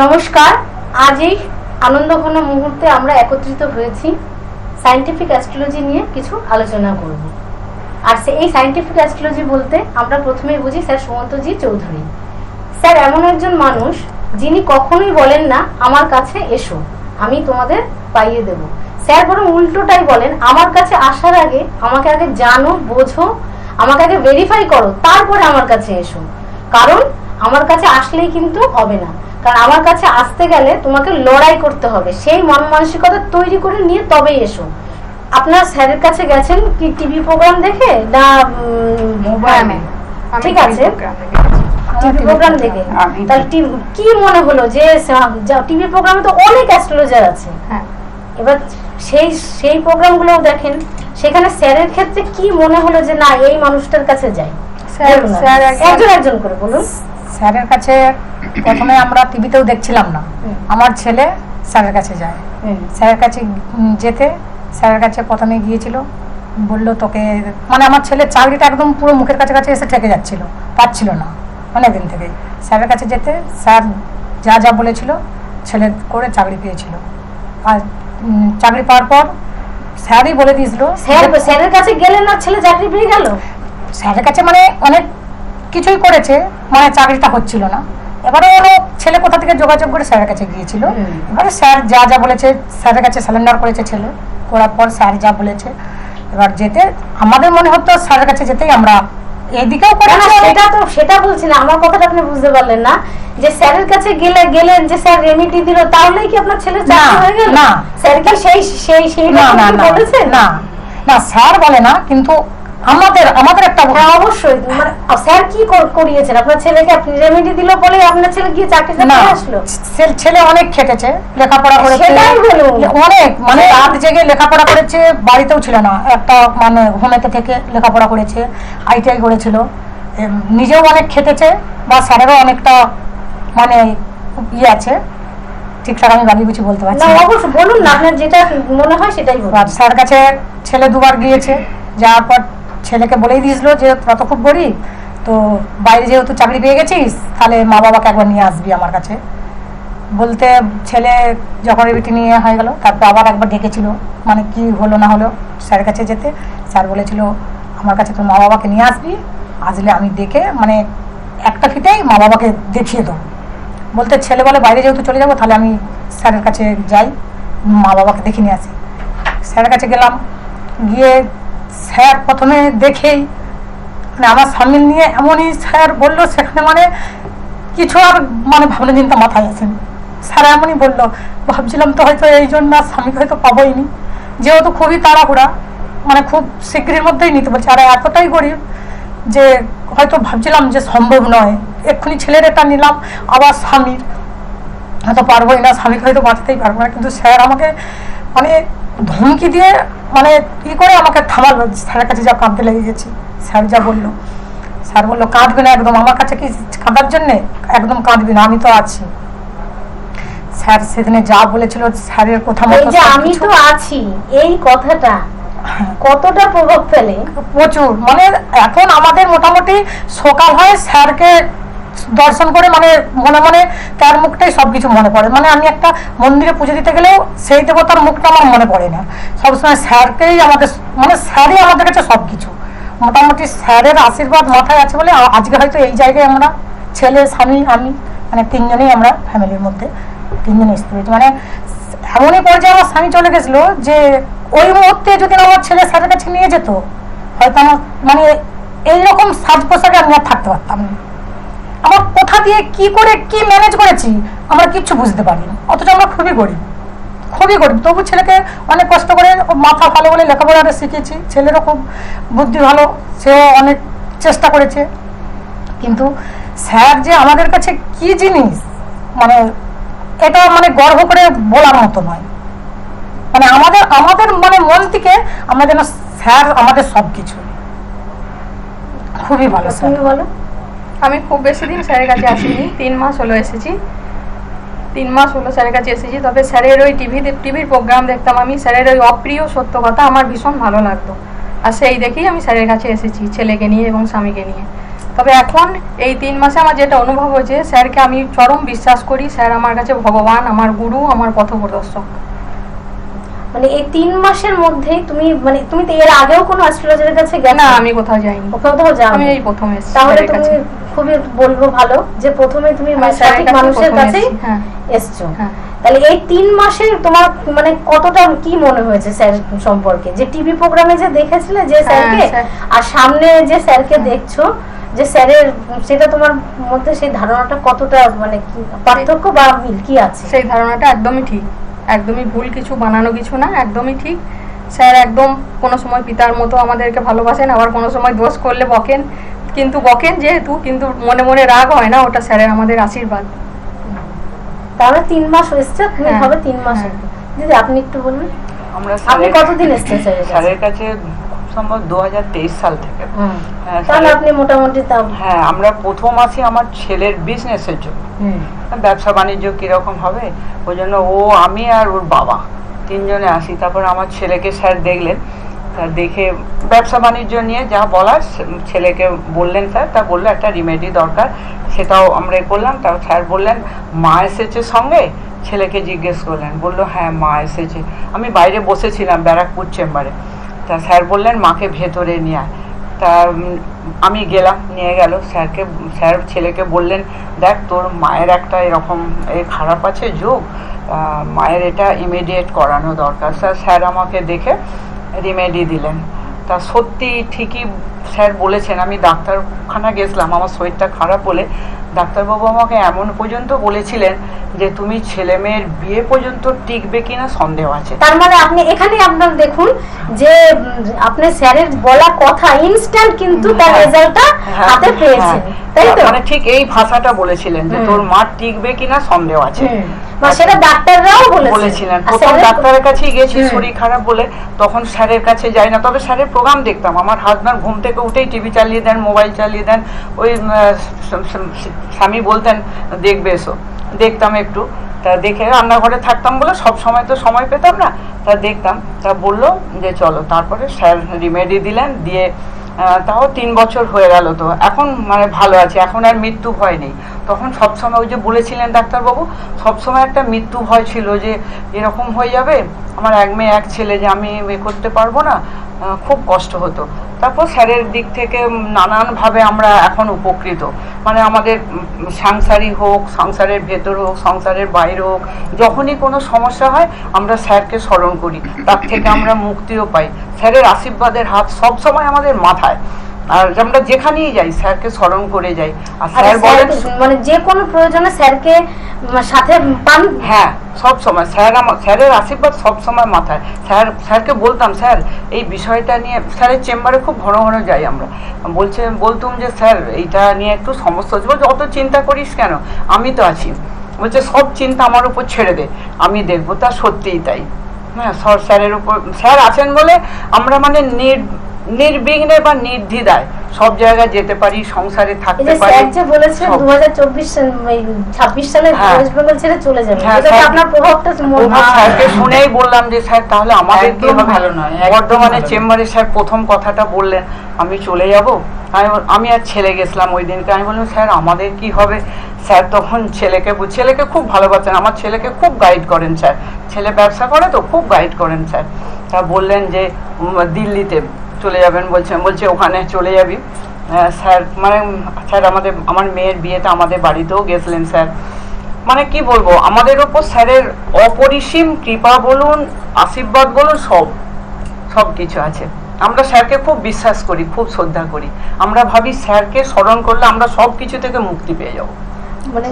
নমস্কার আজ এই আনন্দঘন মুহূর্তে আমরা একত্রিত হয়েছি সায়েন্টিফিক অ্যাস্ট্রোলজি নিয়ে কিছু আলোচনা করব। আর সে এই সায়েন্টিফিক অ্যাস্ট্রোলজি বলতে আমরা প্রথমেই বুঝি স্যার সুমন্তজি চৌধুরী। স্যার, এমন একজন মানুষ যিনি কখনোই বলেন না, আমার কাছে এসো, আমি তোমাদের পাইয়ে দেব। স্যার, বরং উল্টোটাই বলেন, আমার কাছে আসার আগে আমাকে আগে জানো, বোঝো, আমাকে আগে ভেরিফাই করো, তারপরে আমার কাছে এসো। কারণ আমার কাছে আসলেই কিন্তু হবে না। কারণ আমার কাছে আসতে গেলে তোমাকে লড়াই করতে হবে। সেই মন মানসিকতা তৈরি করে নিয়ে তবেই এসো। আপনার স্যারের কাছে গেছেন কি টিভি প্রোগ্রাম দেখে না মোবাইলে ঠিক আছে। টিভি প্রোগ্রাম দেখে। তাহলে কি মনে হলো যে টিভি প্রোগ্রামে তো অনেক অ্যাস্ট্রোলজার আছে। হ্যাঁ। এবার সেই সেই প্রোগ্রামগুলোও দেখেন। সেখানে স্যারের ক্ষেত্রে কি মনে হলো যে না এই মানুষটার কাছে যাই? একজন একজন করে বলুন। স্যারের কাছে প্রথমে আমরা টিভিতেও দেখছিলাম না। আমার ছেলে স্যারের কাছে যায়। স্যারের কাছে যেতে স্যারের কাছে প্রথমে গিয়েছিল বলল তোকে মানে আমার ছেলে চাকরিটা একদম পুরো মুখের কাছে কাছে এসে ঠেকে যাচ্ছিল পাচ্ছিল না অনেকদিন থেকে। স্যারের কাছে যেতে স্যার যা যা বলেছিল ছেলে করে চাকরি পেয়েছিল। আর চাকরি পাওয়ার পর স্যারই বলে দিয়েছিল স্যার স্যারের কাছে গেলে না ছেলে চাকরি পেয়ে গেল? স্যারের কাছে মানে অনেক কিছুই করেছে মানে চাকরিটা হচ্ছিল না। এবারে ওরা ছেলে কোথা থেকে যোগাযোগ করে স্যারের কাছে গিয়েছিল। এবারে স্যার যা যা বলেছে স্যারের কাছে স্যালেন্ডার করেছে ছেলে। করার পর স্যার যা বলেছে এবার যেতে আমাদের মনে হতো স্যারের কাছে যেতেই আমরা এদিকেও না, সেটা তো সেটা বলছি না আমার কথাটা আপনি বুঝতে পারলেন না। যে স্যারের কাছে গেলে গেলেন যে স্যার রেমিটি দিল তাহলেই কি আপনার ছেলে চাকরি হয়ে গেল? না। স্যার কি সেই সেই সেই না না না। না স্যার বলে না কিন্তু আমাদের আমাদের একটা হ্যাঁ অবশ্যই। মানে স্যার কি কর- করিয়েছেন? আপনার ছেলেকে আপনি রেমিডি দিল বলে আপনার ছেলে গিয়ে চাকরিটা না আসলো? ছেলে অনেক খেটেছে লেখাপড়া করেছে। সেটাই। অনেক মানে রাত জেগে লেখাপড়া করেছে বাড়িতেও ছিল না। একটা মানে হোমেতে থেকে লেখাপড়া করেছে আইটিআই করেছিল। নিজেও অনেক খেটেছে বা স্যারেরও অনেকটা মানে ইয়ে আছে। ঠিকঠাক আমি গালি গুছি বলতে পারছি না। অবশ্যই বলুন না আপনার যেটা মনে হয় সেটাই বলুন। স্যার কাছে ছেলে দুবার গিয়েছে যাওয়ার পর ছেলেকে বলেই দিয়েছিল যে, তোরা তো খুব গরিব, তো বাইরে যেহেতু চাকরি পেয়ে গেছিস, তাহলে মা বাবাকে একবার নিয়ে আসবি আমার কাছে। বলতে ছেলে যখন রেবিটি নিয়ে হয়ে গেল, তারপর আবার একবার ডেকেছিল মানে কি হলো না হলো স্যারের কাছে যেতে। স্যার বলেছিল, আমার কাছে তোর মা বাবাকে নিয়ে আসবি, আসলে আমি দেখে মানে একটা ফিতেই মা বাবাকে দেখিয়ে দেবো। বলতে ছেলে বলে, বাইরে যেহেতু চলে যাব, তাহলে আমি স্যারের কাছে যাই, মা বাবাকে দেখে নিয়ে আসি। স্যারের কাছে গেলাম, গিয়ে স্যার প্রথমে দেখেই মানে আমার সামিল নিয়ে এমনই স্যার বলল, সেখানে মানে কিছু আর মানে ভাবনা চিন্তা মাথায় আসেনি স্যার এমনই বলল, ভাবছিলাম তো হয়তো এই জন্য আর স্বামীকে হয়তো পাবোই নি যেহেতু খুবই তাড়াহুড়া মানে খুব শীঘ্রের মধ্যেই নিতে বলছে। আর এতটাই গরিব যে হয়তো ভাবছিলাম যে সম্ভব নয়। এক্ষুনি ছেলের এটা নিলাম, আবার স্বামীর। হয়তো পারবোই না, স্বামীকে হয়তো বাঁচতেই পারব না। কিন্তু স্যার আমাকে মানে ধমকি দিয়ে মানে ই করে আমাকে থামালো? স্যারের কাছে যা কাঁদতে লেগে গেছি স্যার যা বলল স্যার বলল কাঁদবে না একদম। আমার কাছে কি কাঁদার জন্যে? একদম কাঁদবি না। আমি তো আছি। স্যার সেদিনে যা বলেছিল স্যারের কথা মতো যে আমি তো আছি এই কথাটা হ্যাঁ, কতটা প্রভাব ফেলে? প্রচুর। মানে এখন আমাদের মোটামুটি সকাল হয় স্যারকে দর্শন করে মানে মনে মনে তার মুখটাই সব কিছু মনে পড়ে। মানে আমি একটা মন্দিরে পুজো দিতে গেলেও সেই দেবতার মুখটা আমার মনে পড়ে না। সবসময় স্যারকেই আমাদের মানে স্যারই আমাদের কাছে সব কিছু মোটামুটি স্যারের আশীর্বাদ মাথায় আছে বলে আজকে হয়তো এই জায়গায় আমরা ছেলে, স্বামী, আমি মানে তিনজনেই আমরা ফ্যামিলির মধ্যে তিনজনে স্ত্রী। মানে এমনই পর্যায়ে আমার স্বামী চলে গেছিল যে ওই মুহূর্তে যদি আমার ছেলে স্যারের কাছে নিয়ে যেত, হয়তো আমার মানে এইরকম সাজ পোশাকে আমি আর থাকতে পারতাম না। আমার কোথা দিয়ে কি করে, কি ম্যানেজ করেছি, আমরা কিচ্ছু বুঝতে পারিনি। অথচ আমরা খুবই গরিব। খুবই গরিব। তবু ছেলেকে অনেক কষ্ট করে মাথা ভালো বলে লেখাপড়াটা শিখেছি ছেলেরও খুব বুদ্ধি ভালো। সেও অনেক চেষ্টা করেছে। কিন্তু স্যার যে আমাদের কাছে কি জিনিস মানে এটা মানে গর্ব করে বলার মতো নয়। মানে আমাদের আমাদের মানে মন থেকে আমরা যেন স্যার আমাদের সব কিছু খুবই ভালো, স্যার। বলো। আমি খুব বেশি দিন স্যারের কাছে আসিনি। তিন মাস হলো এসেছি। তিন মাস হলো স্যারের কাছে এসেছি। তবে স্যারের ওই টিভিতে টিভির প্রোগ্রাম দেখতাম আমি। স্যারের ওই অপ্রিয় সত্য কথা আমার ভীষণ ভালো লাগতো। আর সেই দেখেই আমি স্যারের কাছে এসেছি ছেলেকে নিয়ে এবং স্বামীকে নিয়ে। তবে এখন এই তিন মাসে আমার যেটা অনুভব হয়েছে স্যারকে আমি চরম বিশ্বাস করি। স্যার আমার কাছে ভগবান আমার গুরু আমার পথপ্রদর্শক। মানে এই তিন মাসের মধ্যেই তুমি মানে তুমি তো এর আগেও কোনো অ্যাস্ট্রোলজারের কাছে গেছো? না আমি কোথাও যাইনি। কোথাও যাও আমি এই প্রথম এসেছি তাহলে তুমি খুবই বলব ভালো যে প্রথমে তুমি মানে সঠিক মানুষের এসেছি, হ্যাঁ। এসছো। হ্যাঁ। তাহলে এই তিন মাসে তোমার মানে কতটা কি মনে হয়েছে স্যার সম্পর্কে? যে টিভি প্রোগ্রামে যে দেখেছিলে যে স্যারকে আর সামনে যে স্যারকে হ্যাঁ। দেখছ যে স্যারের সেটা তোমার মধ্যে সেই ধারণাটা কতটা মানে পার্থক্য বা মিল কি আছে? সেই ধারণাটা একদমই ঠিক। একদমই ভুল কিছু বানানো কিছু না একদমই ঠিক। স্যার একদম কোনো সময় পিতার মতো আমাদেরকে ভালোবাসেন আবার কোনো সময় দোষ করলে বকেন। কিন্তু বকেন যেহেতু কিন্তু মনে মনে রাগ হয় না ওটা স্যারের আমাদের আশীর্বাদ। তাহলে তিন মাস এসছে হ্যাঁ, হবে তিন মাস হ্যাঁ। দিদি আপনি একটু বলুন। আমরা আপনি কতদিন এসছেন স্যারের কাছে? দু সাল থেকে। হ্যাঁ, তাহলে আপনি মোটামুটি তাও হ্যাঁ আমরা প্রথম আসি আমার ছেলের বিজনেসের জন্য। ব্যবসা বাণিজ্য কীরকম হবে ওই জন্য ও আমি আর ওর বাবা তিনজনে আসি। তারপর আমার ছেলেকে স্যার দেখলেন। তা দেখে ব্যবসা বাণিজ্য নিয়ে যা বলার ছেলেকে বললেন স্যার, তা বলল একটা রিমেডি দরকার। সেটাও আমরা করলাম। তা স্যার বললেন, মা এসেছে সঙ্গে? ছেলেকে জিজ্ঞেস করলেন। বলল হ্যাঁ মা এসেছে। আমি বাইরে বসেছিলাম ব্যারাকপুর চেম্বারে। তা স্যার বললেন, মাকে ভেতরে নিয়ে তা আমি গেলাম, নিয়ে গেল। স্যারকে, স্যার ছেলেকে বললেন, দেখ, তোর মায়ের একটা এরকম এ খারাপ আছে যোগ। মায়ের এটা ইমিডিয়েট করানো দরকার। স্যার স্যার আমাকে দেখে রিমেডি দিলেন। তা সত্যি ঠিকই স্যার বলেছেন আমি ডাক্তারখানা গেছিলাম আমার শরীরটা খারাপ বলে ডাক্তারবাবু আমাকে এমন পর্যন্ত বলেছিলেন যে তুমি ছেলে মেয়ের বিয়ে পর্যন্ত টিকবে কিনা সন্দেহ আছে। তার মানে আপনি এখানে আপনার দেখুন যে আপনি স্যারের বলা কথা ইনস্ট্যান্ট কিন্তু তার হ্যাঁ। রেজাল্টটা হ্যাঁ, হাতে পেয়েছেন হ্যাঁ। তাই তো? মানে ঠিক এই ভাষাটা বলেছিলেন যে তোর মা টিকবে কিনা সন্দেহ আছে। সেটা ডাক্তাররাও বলেছিলেন। প্রথম ডাক্তারের কাছেই গেছি শরীর খারাপ বলে তখন স্যারের কাছে যাই না। তবে স্যারের প্রোগ্রাম দেখতাম। আমার হাজব্যান্ড ঘুম থেকে উঠেই টিভি চালিয়ে দেন মোবাইল চালিয়ে দেন ওই স্বামী বলতেন, দেখবে এসো। দেখতাম একটু। তা দেখে রান্নাঘরে থাকতাম বলে সব সময় তো সময় পেতাম না। তা দেখতাম, তা বলল যে, চলো। তারপরে স্যার রিমেডি দিলেন, দিয়ে তাও তিন বছর হয়ে গেল তো। এখন মানে ভালো আছে, এখন আর মৃত্যু হয়নি তখন সবসময় ওই যে বলেছিলেন ডাক্তারবাবু, সবসময় একটা মৃত্যু ভয় ছিল যে এরকম হয়ে যাবে, আমার এক মেয়ে, এক ছেলে যে আমি এ করতে পারব না খুব কষ্ট হতো। তারপর স্যারের দিক থেকে নানানভাবে আমরা এখন উপকৃত। মানে আমাদের সাংসারিক হোক, সংসারের ভেতর হোক, সংসারের বাইরে হোক, যখনই কোনো সমস্যা হয়, আমরা স্যারকে স্মরণ করি। তার থেকে আমরা মুক্তিও পাই। স্যারের আশীর্বাদের হাত সব সময় আমাদের মাথায়। আর আমরা যেখানেই যাই স্যারকে স্মরণ করে যাই। আর স্যার বলেন মানে যে কোনো প্রয়োজনে স্যারকে সাথে পান? হ্যাঁ সব সময়। স্যার আমার স্যারের আশীর্বাদ সব সময় মাথায়। স্যার স্যারকে বলতাম স্যার এই বিষয়টা নিয়ে স্যারের চেম্বারে খুব ঘন ঘন যাই আমরা। বলছে বলতুম যে স্যার এইটা নিয়ে একটু সমস্যা হচ্ছে। বলছে অত চিন্তা করিস কেন? আমি তো আছি। বলছে সব চিন্তা আমার উপর ছেড়ে দে। আমি দেখব তা সত্যিই তাই। হ্যাঁ স্যারের উপর স্যার আছেন বলে আমরা মানে নির নির্বিঘ্নে বা নির্দ্বিধায় সব জায়গায় যেতে পারি সংসারে থাকতে পারি স্যার যে বলেছে সব। দু হাজার সালে। ওয়েস্ট বেঙ্গল ছেড়ে চলে যাবে। হ্যাঁ, এটাতে স্যার- আপনার প্রভাবটা স্যারকে শুনেই বললাম যে স্যার তাহলে আমাদের কি হবে? ভালো নয়, বর্ধমানে চেম্বারে স্যার প্রথম কথাটা বললেন আমি চলে যাব? আমি আমি আর ছেলে গেছিলাম ওই দিনকে। আমি বললাম স্যার আমাদের কি হবে? স্যার তখন ছেলেকে ছেলেকে খুব ভালোবাসেন। আমার ছেলেকে খুব গাইড করেন স্যার। ছেলে ব্যবসা করে তো খুব গাইড করেন স্যার। তা বললেন যে দিল্লিতে চলে যাবেন বলছেন বলছে ওখানে চলে যাবি। হ্যাঁ, স্যার মানে স্যার আমাদের আমার মেয়ের বিয়েতে আমাদের বাড়িতেও গেছিলেন স্যার। মানে কি বলব আমাদের ওপর স্যারের অপরিসীম কৃপা বলুন আশীর্বাদ বলুন সব সব কিছু আছে। আমরা স্যারকে খুব বিশ্বাস করি খুব শ্রদ্ধা করি। আমরা ভাবি স্যারকে স্মরণ করলে আমরা সব কিছু থেকে মুক্তি পেয়ে যাব।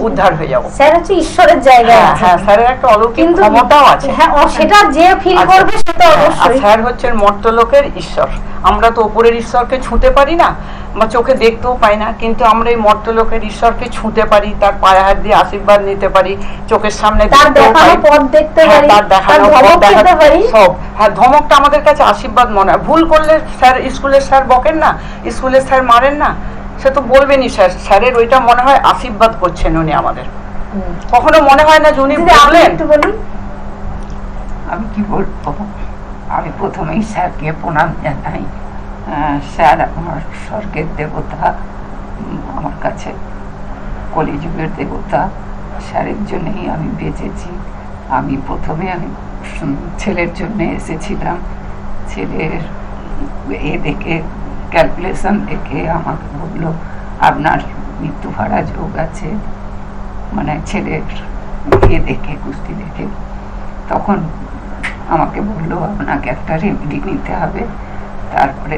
উদ্ধার হয়ে যাব। স্যার হচ্ছে ঈশ্বরের জায়গায় হ্যাঁ হ্যাঁ স্যারের একটা অলৌকিক ক্ষমতাও আছে। হ্যাঁ ও সেটা যে ফিল আচ্ছা। করবে সেটা হ্যাঁ, অবশ্যই। স্যার হচ্ছেন মর্তলোকের ঈশ্বর। আমরা তো উপরের ঈশ্বরকে ছুঁতে পারি না বা চোখে দেখতেও পাই না কিন্তু আমরা এই মর্তলোকের ঈশ্বরকে ছুঁতে পারি তার পায়ে হাত দিয়ে আশীর্বাদ নিতে পারি চোখের সামনে তার দেখানো পথ দেখতে হ্যাঁ, পারি তার দেখানো পথ ধমক দেখা- খেতে পারি। সব। হ্যাঁ ধমকটা আমাদের কাছে আশীর্বাদ মনে হয়। ভুল করলে স্যার স্কুলের স্যার বকেন না স্কুলের স্যার মারেন না সে তো বলবেনই স্যার। স্যারের ওইটা মনে হয় আশীর্বাদ করছেন উনি আমাদের। কখনো মনে হয় না যে উনি বললেন? একটু বলুন। আমি কি বলব? আমি প্রথমেই স্যারকে প্রণাম জানাই। স্যার আমার স্বর্গের দেবতা আমার কাছে কলিযুগের দেবতা। স্যারের জন্যই আমি বেঁচেছি। আমি প্রথমে আমি ছেলের জন্য এসেছিলাম। ছেলের এ দেখে ক্যালকুলেশন দেখে আমাকে বলল, আপনার মৃত্যু ভাড়া যোগ আছে। মানে ছেলের ইয়ে দেখে, কুস্তি দেখে। তখন আমাকে বলল, আপনাকে একটা রেমেডি নিতে হবে। তারপরে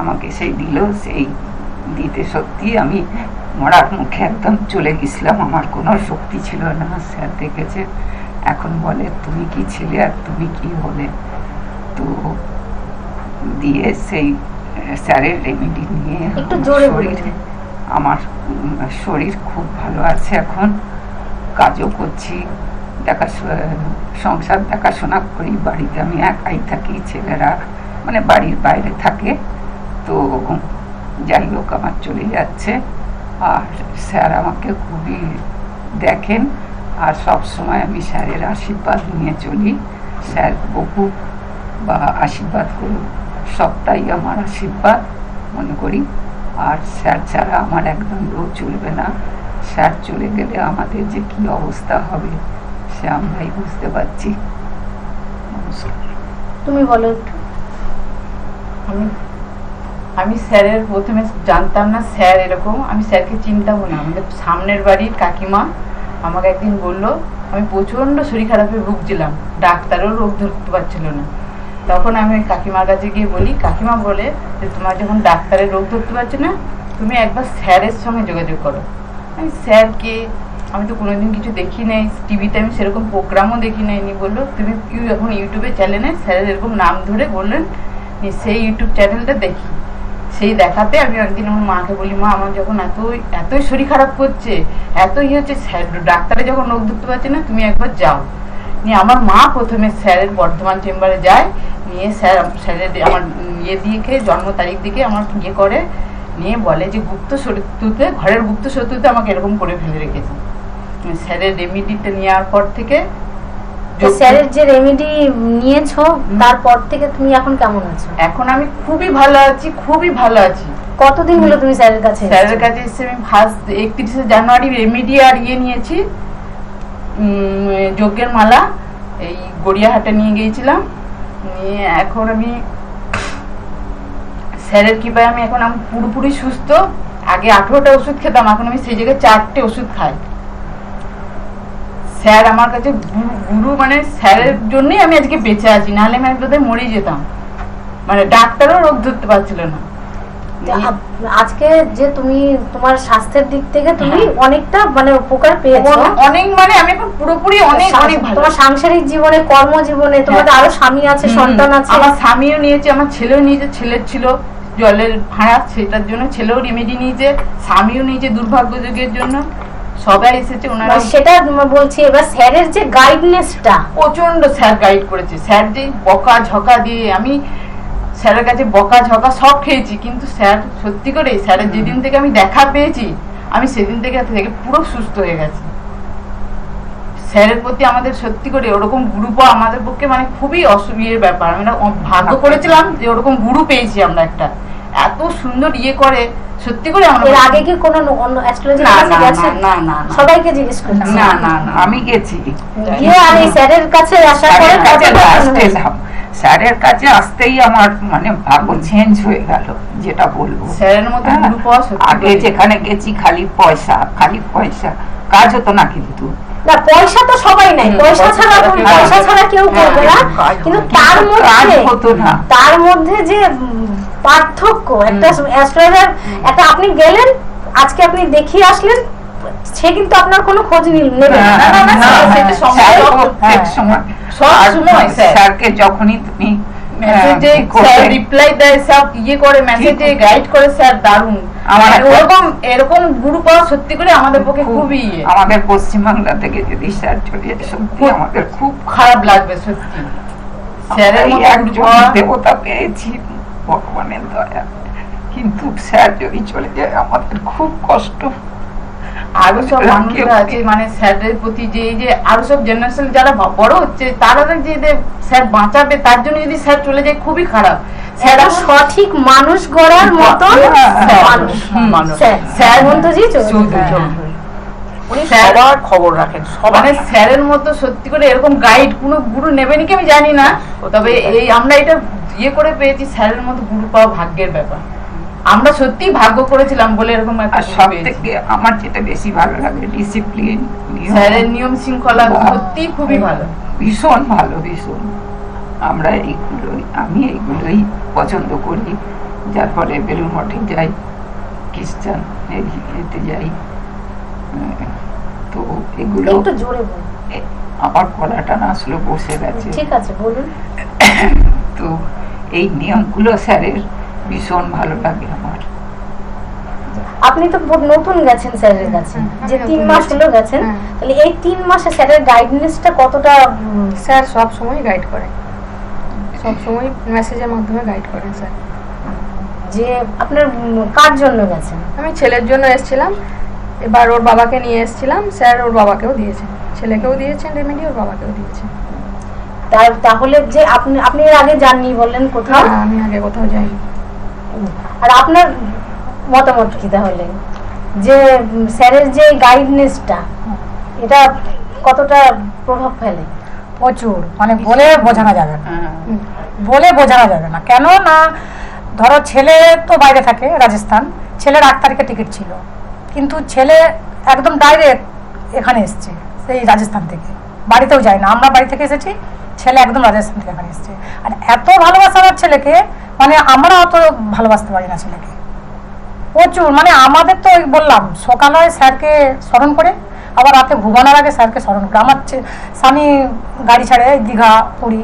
আমাকে সেই দিল, সেই দিতে সত্যি আমি মরার মুখে একদম চলে গেছিলাম। আমার কোনো শক্তি ছিল না, স্যার দেখেছে। এখন বলে, তুমি কি ছিলে আর তুমি কি হলে? তো দিয়ে সেই স্যারের রেমেডি নিয়ে একটু জোরে শরীর আমার শরীর খুব ভালো আছে এখন। কাজও করছি দেখা সংসার দেখাশোনা করি বাড়িতে আমি একাই থাকি ছেলেরা মানে বাড়ির বাইরে থাকে। তো যাই হোক আমার চলে যাচ্ছে। আর স্যার আমাকে খুবই দেখেন। আর সব সময় আমি স্যারের আশীর্বাদ নিয়ে চলি। স্যার বকুক বা আশীর্বাদ করুক। সবটাই আমার আশীর্বাদ, মনে করি। আর স্যার ছাড়া আমার একদম রোগ চলবে না। স্যার চলে গেলে আমাদের যে কি অবস্থা হবে, সে আমরাই বুঝতে পারছি। তুমি বলো একটু। আমি আমি স্যারের প্রথমে জানতাম না স্যার এরকম। আমি স্যারকে চিনতামও না। আমাদের সামনের বাড়ির কাকিমা আমাকে একদিন বলল, আমি প্রচণ্ড শরীর খারাপে ভুগছিলাম। ডাক্তারও রোগ ধরতে পারছিল না। তখন আমি কাকিমার কাছে গিয়ে বলি, কাকিমা বলে যে তোমার যখন ডাক্তারের রোগ ধরতে পারছে না, তুমি একবার স্যারের সঙ্গে যোগাযোগ করো। আমি স্যারকে আমি তো কোনোদিন কিছু দেখি নাই। টিভিতে আমি সেরকম প্রোগ্রামও দেখি নাইনি বলল, তুমি এখন ইউটিউবে চ্যানেলে স্যারের এরকম নাম ধরে বললেন সেই ইউটিউব চ্যানেলটা দেখি। সেই দেখাতে আমি একদিন আমার মাকে বলি, মা, আমার যখন এত এতই শরীর খারাপ করছে, এতই হচ্ছে, স্যার, ডাক্তারে যখন রোগ ধরতে পারছে না, তুমি একবার যাও। নিয়ে আমার মা প্রথমে স্যারের বর্ধমান চেম্বারে যায় নিয়ে স্যার স্যারের আমার ইয়ে দিকে জন্ম তারিখ দিকে আমার ইয়ে করে নিয়ে বলে যে গুপ্ত শত্রুতে ঘরের গুপ্ত শত্রুতে আমাকে এরকম করে ফেলে রেখেছে। স্যারের রেমিডিটা নেওয়ার পর থেকে স্যারের যে রেমেডি নিয়েছো তারপর থেকে তুমি এখন কেমন আছো? এখন আমি খুবই ভালো আছি খুবই ভালো আছি। কতদিন হলো তুমি স্যারের কাছে স্যারের কাছে এসে আমি ফার্স্ট একত্রিশে জানুয়ারি রেমিডি আর ইয়ে নিয়েছি। যজ্ঞের মালা এই গড়িয়াহাটে নিয়ে গিয়েছিলাম। নিয়ে এখন আমি স্যারের কৃপায় আমি এখন আমি পুরোপুরি সুস্থ। আগে আঠেরোটা ওষুধ খেতাম, এখন আমি সেই জায়গায় চারটে ওষুধ খাই। স্যার আমার কাছে গুরু মানে স্যারের জন্যই আমি আজকে বেঁচে আছি, নাহলে আমি বোধহয় মরে যেতাম। মানে ডাক্তারও রোগ ধরতে পারছিল না। আজকে যে তুমি তোমার স্বাস্থ্যের দিক থেকে তুমি হ্যাঁ। অনেকটা মানে উপকার পেয়েছ। অনেক- মানে আমি এখন পুরোপুরি অনেক অনেক ভালো। তোমার সাংসারিক জীবনে কর্মজীবনে তোমার হ্যাঁ। আরও স্বামী আছে সন্তান আছে। আমার স্বামীও নিয়েছে আমার ছেলেও নিয়েছে ছেলের ছিল জলের ভাড়া সেটার জন্য ছেলেও রেমেডি নিয়েছে স্বামীও নিয়েছে দুর্ভাগ্য যুগের জন্য। সবাই এসেছে ওনারা মানে সেটা বলছি এবার স্যারের যে গাইডনেসটা প্রচণ্ড স্যার গাইড করেছে। স্যার যে বকা ঝকা দিয়ে আমি স্যারের কাছে বকা ঝকা সব খেয়েছি কিন্তু স্যার সত্যি করে স্যারের যেদিন থেকে আমি দেখা পেয়েছি আমি সেদিন থেকে থেকে পুরো সুস্থ হয়ে গেছি। স্যারের প্রতি আমাদের সত্যি করে ওরকম গুরু পাওয়া আমাদের পক্ষে মানে খুবই অসুবিধের ব্যাপার। আমরা ভাগ্য করেছিলাম যে ওরকম গুরু পেয়েছি আমরা একটা। এত সুন্দর ইয়ে করে সত্যি করে আমরা এর আগে কি কোনো অন্য অ্যাস্ট্রোলজি না, না, গেছেন না, না, না। সবাইকে জিজ্ঞেস করছি। না না না আমি গেছি। গিয়ে আর এই স্যারের কাছে আসার পরে কাছে আসতে। স্যারের কাছে আসতেই আমার মানে ভাগ্য চেঞ্জ হয়ে গেল যেটা বলব। স্যারের মতো হ্যাঁ, আগে যেখানে গেছি খালি পয়সা খালি পয়সা কাজ হতো না কিন্তু। না পয়সা তো সবাই নাই পয়সা ছাড়া পয়সা ছাড়া কেউ হ্যাঁ, করবে না। কিন্তু তার মধ্যে হতো না। তার মধ্যে যে পার্থক্য একটা অ্যাস্ট্রোলজার একটা আপনি গেলেন আজকে আপনি দেখিয়ে আসলেন সে কিন্তু আপনার কোনো খোঁজ নেবে না। না, না, না, না, স্যার, সেটা সময় স্যার সব- প্রত্যেক হ্যাঁ। সময় সব আর সময় স্যার। স্যারকে যখনই তুমি মেসেজে স্যার রিপ্লাই দেয় সব ইয়ে করে মেসেজে গাইড করে স্যার দারুণ আমার মানে এরকম গুরু পাওয়া সত্যি করে আমাদের পক্ষে খুবই ইয়ে। আমাদের পশ্চিমবাংলা থেকে যদি স্যার চলে সত্যি আমাদের খুব খারাপ লাগবে সত্যি স্যারের একজন দেবতা পেয়েছি ভগবানের দয়া কিন্তু স্যার যদি চলে যায় আমাদের খুব কষ্ট আরও সব মানুষরা আছে মানে স্যারের প্রতি যে এই যে আরও সব জেনারেশন যারা বড় হচ্ছে তারা যে স্যার বাঁচাবে তার জন্য যদি স্যার চলে যায় খুবই খারাপ। স্যার সঠিক মানুষ গড়ার মতো। স্যার চৌধুরী। উনি সবার খবর রাখেন মানে স্যারের মতো সত্যি করে এরকম গাইড কোনো গুরু নেবেনি কি আমি জানি না। তবে এই আমরা এটা ইয়ে করে পেয়েছি স্যারের মতো গুরু পাওয়া ভাগ্যের ব্যাপার। আমরা সত্যি ভাগ্য করেছিলাম বলে এরকম একটা সব থেকে আমার যেটা বেশি ভালো লাগে ডিসিপ্লিন স্যারের নিয়ম শৃঙ্খলা সত্যি খুবই ভালো। ভীষণ ভালো ভীষণ। আমরা এইগুলোই আমি এইগুলোই পছন্দ করি। যার ফলে বেলুন মঠে যাই খ্রিস্টান এতে যাই। তো এগুলো একটু জোরে এ- আমার গলাটা না আসলে বসে গেছে। ঠিক আছে বলুন। তো এই নিয়মগুলো স্যারের ভীষণ ভালো লাগে আমার। আপনি তো নতুন গেছেন স্যারের কাছে। যে তিন মাস হলো গেছেন হ্যাঁ। তাহলে এই তিন মাসে স্যারের গাইডনেসটা কতটা স্যার সব সময় গাইড করেন? সব সময় মেসেজের মাধ্যমে গাইড করেন স্যার। যে আপনার কার জন্য গেছেন? আমি ছেলের জন্য এসেছিলাম। এবার ওর বাবাকে নিয়ে এসেছিলাম। স্যার ওর বাবাকেও দিয়েছেন। ছেলেকেও দিয়েছেন রেমেডি ওর বাবাকেও দিয়েছেন। তাহলে যে আপনি আপনি এর আগে যাননি বললেন কোথাও? আমি আগে কোথাও যাইনি। আর আপনার মতামত কি তাহলে? যে স্যারের যে গাইডনেসটা এটা কতটা প্রভাব ফেলে? প্রচুর। মানে বলে বোঝানো যাবে না। হ্যাঁ। বলে বোঝানো যাবে না। কেন না ধরো ছেলে তো বাইরে থাকে রাজস্থান ছেলের আট তারিখে টিকিট ছিল। কিন্তু ছেলে একদম ডাইরেক্ট এখানে এসছে সেই রাজস্থান থেকে। বাড়িতেও যায় না। আমরা বাড়ি থেকে এসেছি ছেলে একদম রাজস্থান থেকে এখানে এসছে। আর এত ভালোবাসা আমার ছেলেকে মানে আমরা অত ভালোবাসতে পারি না ছেলেকে। প্রচুর মানে আমাদের তো ওই বললাম, সকালে স্যারকে স্মরণ করে, আবার রাতে ঘুমানোর আগে স্যারকে স্মরণ করে। আমার স্বামী গাড়ি ছাড়ে দীঘা, পুরী।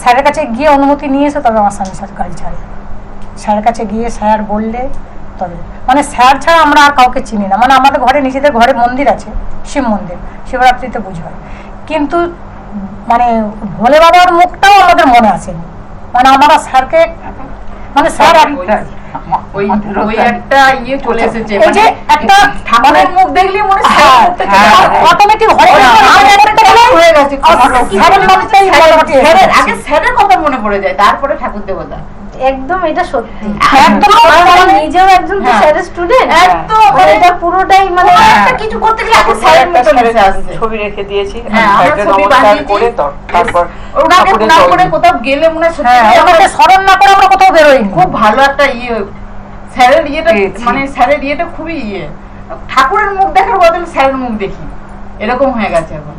স্যারের কাছে গিয়ে অনুমতি নিয়ে এসে তবে আমার স্বামী স্যার গাড়ি ছাড়ে। স্যারের কাছে গিয়ে স্যার বললে তবে। মানে স্যার ছাড়া আমরা আর কাউকে চিনি না। মানে আমাদের ঘরে, নিজেদের ঘরে মন্দির আছে, শিব মন্দির। শিবরাত্রিতে পুজো হয়। কিন্তু মানে ভোলে বাবার মুখটাও আমাদের মনে আসেনি মানে আমরা স্যারকে মানে স্যার ইয়ে মানে মনে হয় হ্যাঁ, হয়ে হয়ে। মনে তারপরে ঠাকুর দেবতা একদম এটা সত্যি। একদম নিজেও একজন তো হ্যাঁ। স্টুডেন্ট একদম। মানে এটা পুরোটাই মানে একটা কিছু করতে গেলে স্যারের ভেসে ছবি রেখে দিয়েছি। হ্যাঁ, নমস্কার করে তারপর ওনাকে ঠাকুরের না করে কোথাও গেলে মনে সত্যি হ্যাঁ স্মরণ না করে আমরা কোথাও বেরোইনি খুব ভালো একটা ইয়ে। স্যারের ইয়েটা মানে স্যারের ইয়েটা খুবই ইয়ে। ঠাকুরের মুখ দেখার বদলে স্যারের মুখ দেখি। এরকম হয়ে গেছে এখন।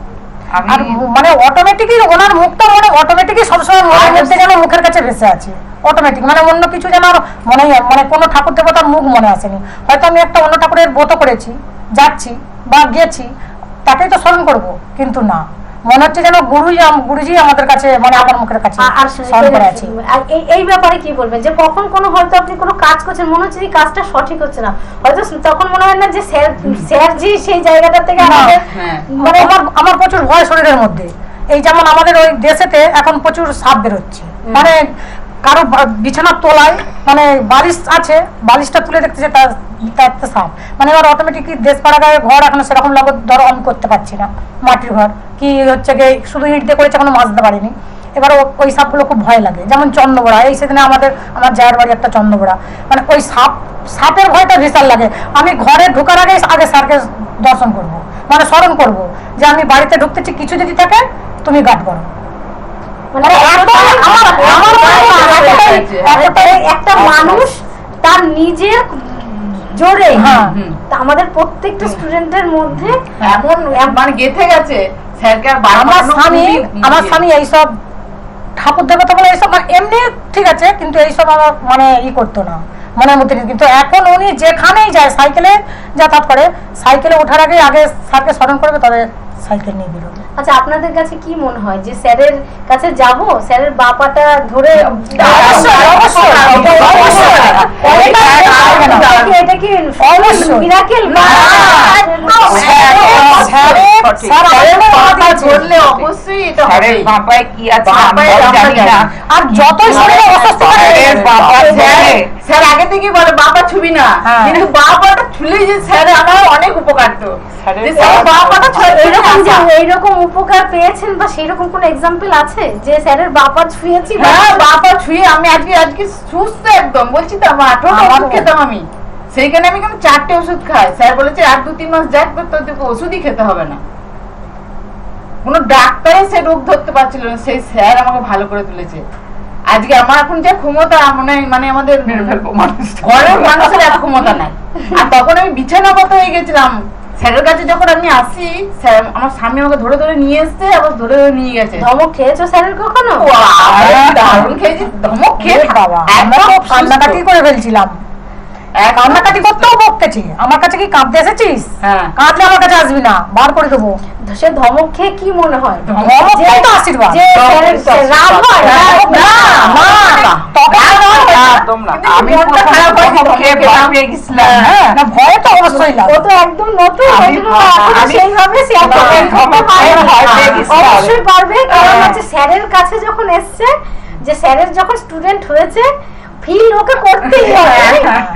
আর মানে অটোমেটিকই ওনার মুখটা মনে অটোমেটিকই সবসময় মনের মধ্যে যেন মুখের কাছে ভেসে আছে। অটোমেটিক মানে অন্য কিছু যেন আর মনে মানে কোনো ঠাকুর দেবতার মুখ মনে আসেনি। হয়তো আমি একটা অন্য ঠাকুরের ব্রত করেছি যাচ্ছি বা গেছি তাকেই তো স্মরণ করব কিন্তু না। মনে হচ্ছে যেন গুরুজি গুরুজি আমাদের কাছে মানে আমার মুখের কাছে আর স্মরণ করে আছে। আর এই ব্যাপারে কি বলবেন? যে কখন কোনো হয়তো আপনি কোনো কাজ করছেন মনে হচ্ছে যে কাজটা সঠিক হচ্ছে না। হয়তো তখন মনে হয় না যে স্যার স্যার জি সেই জায়গাটা থেকে আমাদের হ্যাঁ। মানে আমার আমার প্রচুর ভয় শরীরের মধ্যে। এই যেমন আমাদের ওই দেশেতে এখন প্রচুর সাপ বেরোচ্ছে। মানে কারও বিছানার তলায় মানে বালিশ আছে, বালিশটা তুলে দেখতেছে তার তাতে সাপ। মানে এবার অটোমেটিকলি দেশ পাড়া গায়ে ঘর এখন সেরকম লাগত ধরো অন করতে পারছি না, মাটির ঘর। কি হচ্ছে গিয়ে শুধু ইট দিয়ে করেছে এখনও মাজতে পারিনি। এবার ওই সাপগুলো খুব ভয় লাগে। যেমন চন্দ্রবড়া, এই সেদিনে আমাদের আমার জায়ের বাড়ি একটা চন্দ্রবড়া। মানে ওই সাপ, সাপের ভয়টা বিশাল লাগে। আমি ঘরে ঢোকার আগে আগে স্যারকে দর্শন করব মানে স্মরণ করব যে আমি বাড়িতে ঢুকতেছি, কিছু যদি থাকে, তুমি গার্ড করো। মানে আমার- আমার মনে হয় একটা মানুষ তার নিজের জোরে। হ্যাঁ। তা আমাদের প্রত্যেকটা স্টুডেন্টের মধ্যে এমন মানে গেথে গেছে। আমার স্বামী আমার ইয়ে। স্বামী এইসব ঠাকুর দেবতা বলে এইসব মানে এমনি ঠিক আছে কিন্তু এইসব আমার মানে ই করতো না মনের মধ্যে কিন্তু এখন উনি যেখানেই যায় সাইকেলে যাতায়াত করে সাইকেলে ওঠার আগে আগে স্যারকে স্মরণ করবে তবে সাইকেল নিয়ে বেরোবে আচ্ছা আপনাদের কাছে কি মনে হয় যে স্যারের কাছে যাব স্যারের বাপাটা ধরে। এটা কি-। মিরাকেল। আর যতই শরীরে অসুস্থ স্যার- আগে থেকেই বলে বাবা ছবি না। হ্যাঁ। কিন্তু বাবাটা ছুলেই যে স্যার আমার অনেক উপকার তো। ছুলে এইরকম উপকার পেয়েছেন বা সেরকম কোনো এক্সাম্পল আছে যে স্যারের বাবা ছুঁয়েছি? হ্যাঁ বাবা ছুঁয়ে আমি আজকে আজকে সুস্থ একদম। বলছি তো আমার আমারও। ওষুধ খেতাম আমি। সেইখানে আমি কেন চারটে ওষুধ খাই। স্যার বলেছে আর দু তিন মাস যাক তো তোদেরকে ওষুধই খেতে হবে না। কোনো ডাক্তারই সে রোগ ধরতে পারছিল না। সেই স্যার আমাকে ভালো করে তুলেছে। আজকে আমার এখন যে ক্ষমতা মানে মানে আমাদের ঘরের মানুষের এত ক্ষমতা নাই। আর তখন আমি বিছানাগত হয়ে গেছিলাম। স্যারের কাছে যখন আমি আসি স্যার আমার স্বামী আমাকে ধরে ধরে নিয়ে এসছে আবার ধরে ধরে নিয়ে গেছে। ধমক খেয়েছো স্যারের কখনো? দারুণ খেয়েছি ধমক খেয়ে এ বাবা আমরা কান্নাকাটি করে ফেলছিলাম। কান্নাকাটি করতেও আমার কাছে কি কাঁদতে এসেছিস। কাঁদলে আমার কাছে আসবি না। বার করে দেবো। সে ধমক খেয়ে কি মনে হয়? ধমক খেয়ে ভয় তো অবশ্যই ও তো একদম নতুন সেইভাবে। অবশ্যই পারবে। কারণ। হচ্ছে স্যারের কাছে যখন এসছে যে স্যারের যখন স্টুডেন্ট হয়েছে ফিল ওকে করতেই হবে।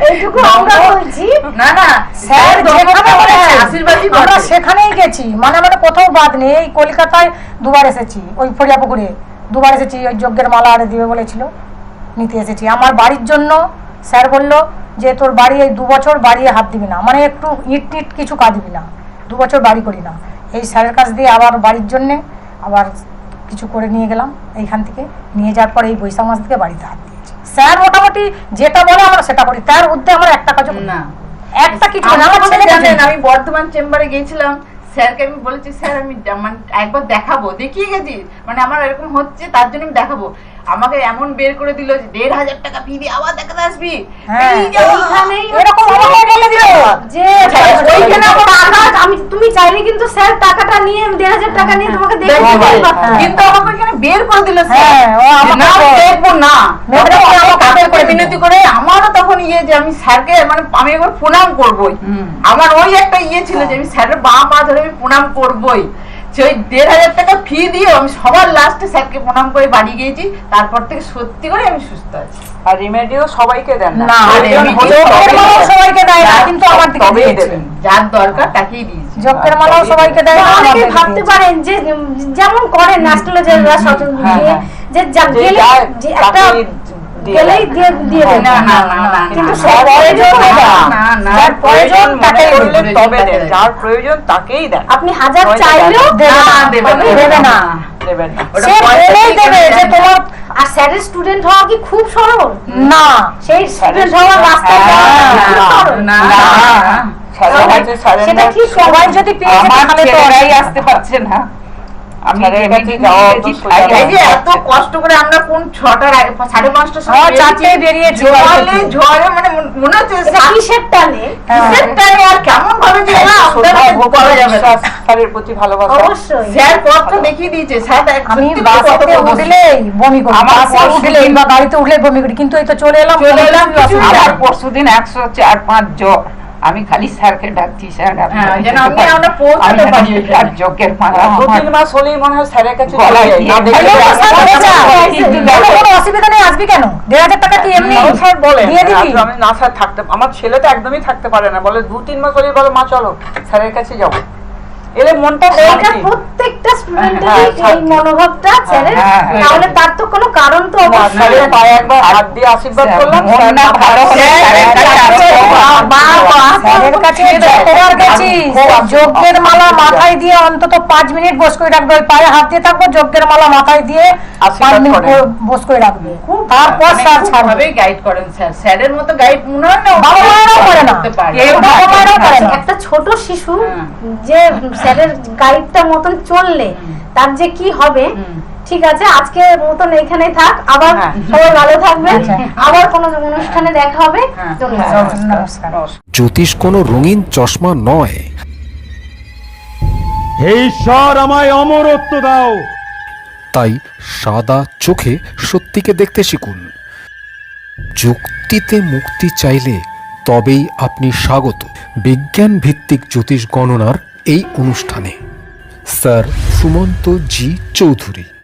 এইটুকু আমরা বলছি। না না স্যার আশীর্বাদই আমরা সেখানেই গেছি। মানে আমাদের কোথাও বাদ নেই। এই কলকাতায় দুবার এসেছি ওই ফরিয়াপুকুরে। দুবার এসেছি ওই যজ্ঞের মালা আরে দিবে বলেছিল। নিতে এসেছি। আমার বাড়ির জন্য স্যার বলল যে তোর বাড়ি এই দু বছর বাড়িয়ে হাত দিবি না। মানে একটু ইট টিট কিছু কাঁদবি না। দু বছর বাড়ি করি না। এই স্যারের কাছ দিয়ে আবার বাড়ির জন্যে আবার কিছু করে নিয়ে গেলাম। এইখান থেকে নিয়ে যাওয়ার পরে এই বৈশাখ মাস থেকে বাড়িতে হাত দিয়েছি স্যার মোটামুটি যেটা বলে আমরা সেটা করি। তার মধ্যে আমরা একটা কাজ না। একটা কিছু না আমার আমার জানেন আমি বর্ধমান চেম্বারে গিয়েছিলাম। স্যারকে আমি বলেছি স্যার আমি মানে একবার দেখাবো দেখিয়ে গেছি। মানে আমার এরকম হচ্ছে তার জন্য আমি দেখাবো। আমাকে এমন বের করে দিল যে দেড় হাজার টাকা ফি দিয়ে আবার দেখাতে আসবি। হ্যাঁ। তুমি চাইলে কিন্তু স্যার টাকাটা নিয়ে দেড় হাজার টাকা নিয়ে তোমাকে ভাই, পারতো। কিন্তু আমাকে ওইখানে বের করে দিল হ্যাঁ, না, দেখব করে। মিনতি করে আমারও তখন ইয়ে যে আমি স্যারকে মানে আমি একবার প্রণাম করবোই। আমার ওই একটা ইয়ে ছিল যে আমি স্যারের বা পা ধরে আমি প্রণাম করবোই। সে ওই দেড় হাজার টাকা ফি দিয়ে আমি সবার লাস্টে স্যারকে প্রণাম করে বাড়ি গিয়েছি তারপর থেকে সত্যি করে আমি সুস্থ আছি। আর রিমেডিও সবাইকে দেন না। সবাইকে দেয় না, কিন্তু আমার দিকে তবেই দেবেন। যার দরকার তাকেই দিয়েছি। যজ্ঞের মালাও সবাইকে দেয় না, অনেকে ভাবতে পারেন যে যেমন করেন অ্যাস্ট্রোলজাররা সচেতন হ্যাঁ, দিয়ে হ্যাঁ। যে যে গেলে যে একটা গেলেই দিয়ে দিয়ে হ্যাঁ, না, না, না, না, কিন্তু সব প্রয়োজন না, না। না, না, যার প্রয়োজন মনে তাকেই তবে দেন যার প্রয়োজন তাকেই দেন আপনি হাজার চাইলেও দেবেন না, দেবে না, দেবে না। দেবেন না ওটা সে বলেই দেবে যে তোমার আর স্যারের স্টুডেন্ট হওয়া কি খুব সরল না সেই স্টুডেন্ট হওয়ার রাস্তা হ্যাঁ, না, না, সেটা সবাই যদি পেয়ে তাহলে তো আসতে পারছে না আমি স্যারের কাছে যাওয়া নিয়ে অত গেছি, সোজা তাই এই যে এত কষ্ট করে আমরা কোন ছটার আগে সাড়ে পাঁচটার সময় আমার বেরিয়েছি, চারটেয় বেরিয়েছি। বাড়ি জলে থেকে। ঝড়ে মানে মনে হচ্ছে কিসের টানে? কিসের টানে আর কেমন ভাবে যে না ওদের শ্রদ্ধা, হাতে ভক্তি, করা যাবে স্যারের প্রতি ভালোবাসা। অবশ্যই। স্যার দেখিয়ে দিয়েছে। স্যার আমি বাসে উঠলেই বমি করি আমার বাসে উঠলেই বা গাড়িতে উঠলেই বমি করি কিন্তু এই তো চলে এলাম। চলে এলাম। আমার পরশুদিন একশো চার পাঁচ জ্বর। আমি খালি স্যারকে ডাকছি স্যার আপনি হ্যাঁ, আমার তিন মাস হলেই মনে হয় স্যারের কাছে অসুবিধা নেই আসবি কেন? দেড় হাজার টাকা কি এমনি স্যার বলে আমি না স্যার থাকতে আমার ছেলে তো একদমই থাকতে পারে না। বলে দু তিন মাস হলেই বলে মা চলো স্যারের কাছে যাব। এলে মনটা এইটা প্রত্যেকটা স্টুডেন্টেরই হ্যাঁ, এই মনোভাবটা স্যারের হ্যাঁ, তাহলে তার তো কোনো কারণ তো অবশ্যই পায়ে একবার হাত দিয়ে আশীর্বাদ করলাম মন না ভালো হলে স্যারের কাছে যতবার যজ্ঞের মালা মাথায় দিয়ে অন্তত পাঁচ মিনিট বস করে রাখবে। ওই পায়ে হাত দিয়ে থাকব যজ্ঞের মালা মাথায় দিয়ে পাঁচ মিনিট বস করে রাখবে। তারপর মানে স্যার ছাড়বে। গাইড করেন স্যার। স্যারের মতো গাইড মনে হয় না। বাবা মায়েরাও করে না। একটা ছোট শিশু হ্যাঁ। যে স্যারের গাইডটা মতন চললে তার যে কি হবে ঠিক আছে আজকে মতন এখানেই থাক আবার হ্যাঁ। সবাই ভালো থাকবেন। আচ্ছা। আবার কোনো অনুষ্ঠানে দেখা হবে। হ্যাঁ। জ্যোতিষ কোনো রঙিন চশমা নয়। হে ঈশ্বর আমায় অমরত্ব দাও। তাই সাদা চোখে সত্যিকে দেখতে শিখুন। যুক্তিতে মুক্তি চাইলে তবেই আপনি স্বাগত। বিজ্ঞান ভিত্তিক জ্যোতিষ গণনার এই অনুষ্ঠানে স্যার সুমন্ত জি চৌধুরী।